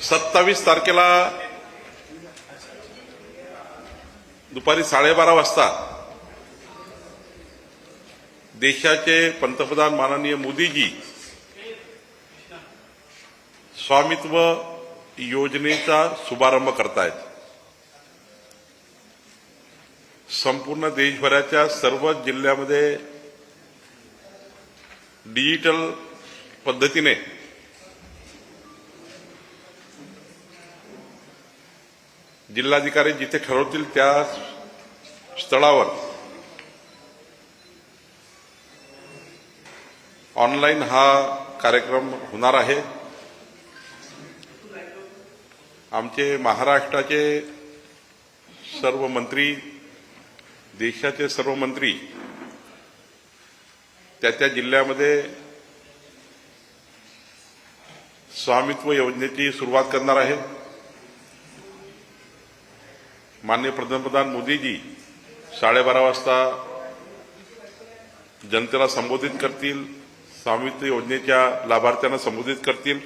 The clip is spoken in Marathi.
सत्तावीस तारखेला दुपारी साडेबारा वाजता देशाचे पंतप्रधान माननीय मोदीजी स्वामित्व योजनेचा शुभारंभ करतायत. संपूर्ण देशभराच्या सर्व जिल्ह्यामध्ये डिजिटल पद्धतीने जिल्हाधिकारी जिथे ठरवतील त्या स्थळावर ऑनलाईन हा कार्यक्रम होणार आहे. आमचे महाराष्ट्राचे सर्व मंत्री देशाचे सर्व मंत्री त्या त्या जिल्ह्यामध्ये स्वामित्व योजनेची सुरुवात करणार आहेत. माननीय पंतप्रधान मोदीजी साडेबारा वाजता जनतेला संबोधित करतील स्वामित्व योजनेच्या लाभार्थ्यांना संबोधित करतील.